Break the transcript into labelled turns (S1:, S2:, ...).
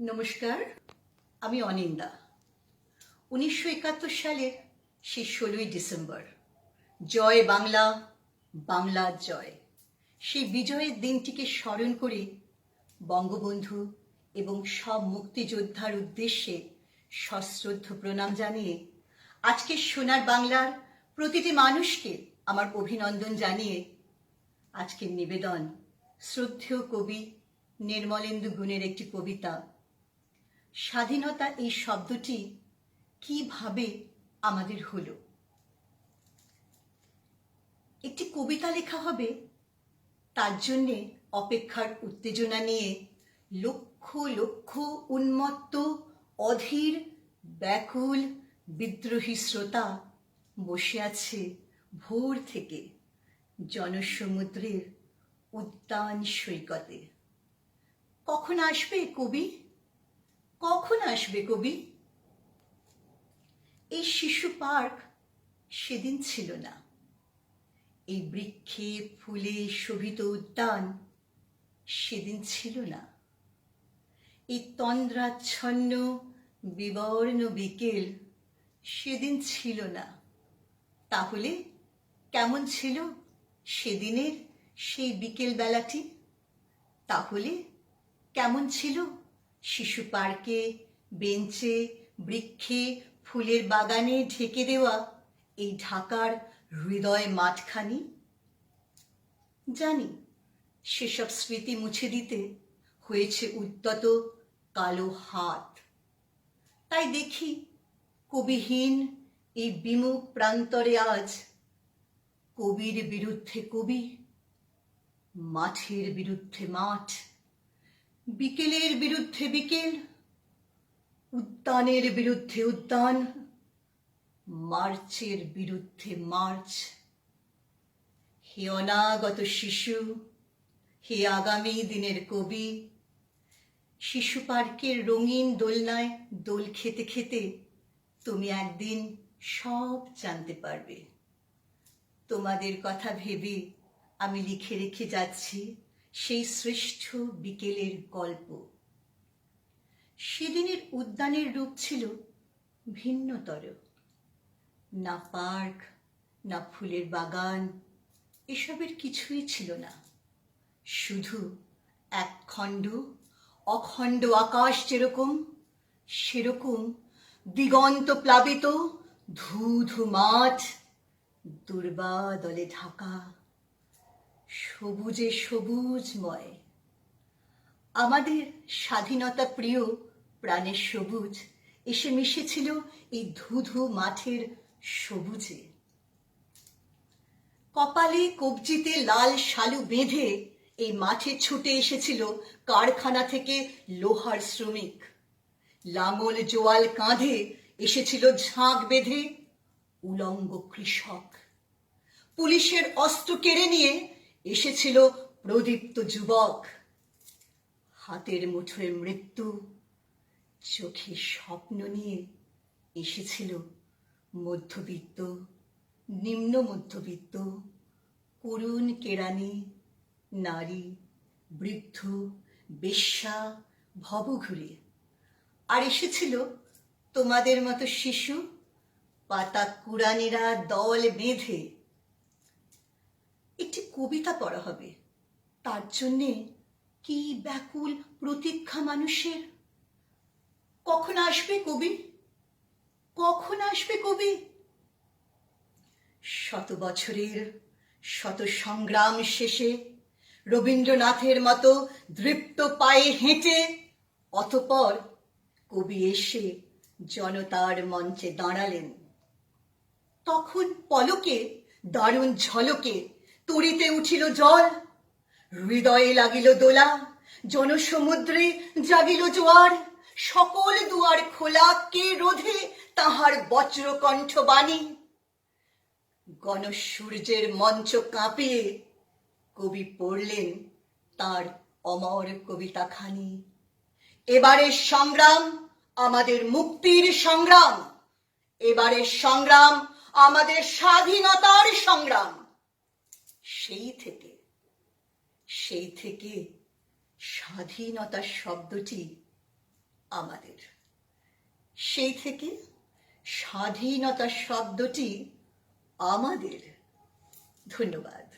S1: নমস্কার, আমি অনিন্দা। উনিশশো একাত্তর সালের সেই ষোলোই ডিসেম্বর, জয় বাংলা বাংলা জয়। সেই বিজয়ের দিনটিকে স্মরণ করে বঙ্গবন্ধু এবং সব মুক্তিযোদ্ধার উদ্দেশ্যে সশ্রদ্ধ প্রণাম জানিয়ে আজকে সোনার বাংলার প্রতিটি মানুষকে আমার অভিনন্দন জানিয়ে আজকের নিবেদন শ্রদ্ধেয় কবি নির্মলেন্দু গুণের একটি কবিতা স্বাধীনতা এই শব্দটি কীভাবে আমাদের হলো? একটি কবিতা লেখা হবে, তার জন্যে অপেক্ষার উত্তেজনা নিয়ে লক্ষ লক্ষ উন্মত্ত, অধীর, ব্যাকুল, বিদ্রোহী শ্রোতা বসে আছে ভোর থেকে জনসমুদ্রের উদ্যান সৈকতে। কখন আসবে কবি? কখন আসবে কবি? এই শিশু পার্ক সেদিন ছিল না। এই বৃক্ষে ফুলে শোভিত উদ্যান সেদিন ছিল না। এই তন্দ্রাচ্ছন্ন বিবর্ণ বিকেল সেদিন ছিল না। তাহলে কেমন ছিল সেদিনের সেই বিকেল বেলাটি তাহলে কেমন ছিল শিশু পার্কে, বেঞ্চে, বৃক্ষে, ফুলের বাগানে ঢেকে দেওয়া এই ঢাকার হৃদয় মাঠখানি? জানি, সেসব স্মৃতি মুছে দিতে হয়েছে উদ্যত কালো হাত। তাই দেখি কবিহীন এই বিমুখ প্রান্তরে আজ কবির বিরুদ্ধে কবি, মাঠের বিরুদ্ধে মাঠ। বিকেলের বিরুদ্ধে বিকেল, উদ্যানের বিরুদ্ধে উদ্যান, মার্চের বিরুদ্ধে মার্চ। হে অনাগত শিশু, হে আগামী দিনের কবি, শিশু পার্কের রঙিন দোলনায় দোল খেতে খেতে তুমি একদিন সব জানতে পারবে। তোমাদের কথা ভেবে আমি লিখে রেখে যাচ্ছি। সেই শ্রেষ্ঠ বিকেলের গল্প। সেদিনের উদ্যানের রূপ ছিল ভিন্নতর। না পার্ক, না ফুলের বাগান, এসবের কিছুই ছিল না। শুধু এক খণ্ড অখণ্ড আকাশ যেরকম, সেরকম দিগন্ত প্লাবিত ধু ধু মাঠ, দুর্বাদলে ঢাকা। সবুজে সবুজময়। আমাদের স্বাধীনতা প্রিয় প্রাণের সবুজ এসে মিশেছিল এই ধুধু মাঠের সবুজে। কপালে কবজিতে লাল শালু বেঁধে এই মাঠে ছুটে এসেছিল কারখানা থেকে লোহার শ্রমিক। লাঙল জোয়াল কাঁধে এসেছিল ঝাঁক বেঁধে উলঙ্গ কৃষক। পুলিশের অস্ত্র কেড়ে নিয়ে এসেছিল প্রদীপ্ত যুবক। হাতের মুঠোয় মৃত্যু, চোখে স্বপ্ন নিয়ে এসেছিল মধ্যবিত্ত, নিম্ন মধ্যবিত্ত, করুণ কেরানি নারী, বৃদ্ধ, বেশ্যা, ভবঘুরে। আর এসেছিল তোমাদের মতো শিশু, পাতা কুড়ানিরা দল বেঁধে কবিতা পড়া হবে। তার জন্যে কি ব্যাকুল প্রতীক্ষা মানুষের? কখন আসবে কবি? কখন আসবে কবি? শত বছরের শত সংগ্রাম শেষে রবীন্দ্রনাথের মতো দৃপ্ত পায়ে হেঁটে অতপর কবি এসে জনতার মঞ্চে দাঁড়ালেন। তখন পলকে দারুণ ঝলকে তরিতে উঠিল জল। হৃদয়ে লাগিল দোলা, জনসমুদ্রে জাগিল জোয়ার। সকল দুয়ার খোলা, কে রোধে তাহার বজ্র কণ্ঠ বাণী? গণসূর্যের মঞ্চ কাঁপিয়ে কবি পড়লেন তার অমর কবিতাখানি। এবারের সংগ্রাম আমাদের মুক্তির সংগ্রাম এবারের সংগ্রাম আমাদের স্বাধীনতার সংগ্রাম। সেই থেকে সেই থেকে স্বাধীনতার শব্দটি আমাদের। সেই থেকে স্বাধীনতার শব্দটি আমাদের। ধন্যবাদ।